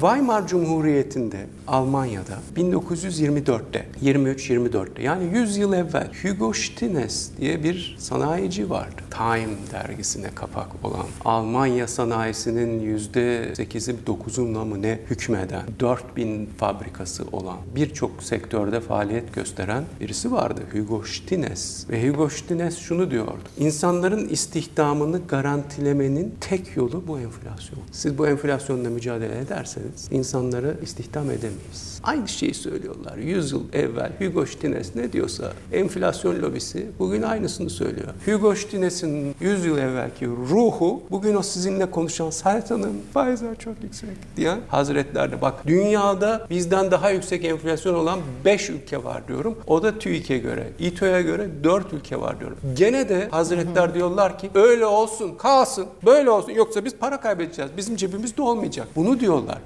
Weimar Cumhuriyeti'nde Almanya'da 1924'te 23-24'te yani 100 yıl evvel Hugo Stinnes diye bir sanayici vardı. Time dergisine kapak olan Almanya sanayisinin %8'i 9'una mı ne hükmeden 4000 fabrikası olan birçok sektörde faaliyet gösteren birisi vardı Hugo Stinnes. Ve Hugo Stinnes şunu diyordu. İnsanların istihdamını garantilemenin tek yolu bu enflasyon. Siz bu enflasyonla mücadele ederseniz insanları istihdam edemeyiz. Aynı şeyi söylüyorlar. 100 yıl evvel Hugo Stinnes ne diyorsa enflasyon lobisi bugün aynısını söylüyor. Hugo Stinnes'in 100 yıl evvelki ruhu bugün o sizinle konuşan Sait Hanım faizler çok yüksek diyen hazretlerde bak dünyada bizden daha yüksek enflasyon olan 5 ülke var diyorum. O da TÜİK'e göre, İTO'ya göre 4 ülke var diyorum. Gene de hazretler diyorlar ki öyle olsun, kalsın, böyle olsun yoksa biz para kaybedeceğiz. Bizim cebimiz dolmayacak. Bunu diyorlar.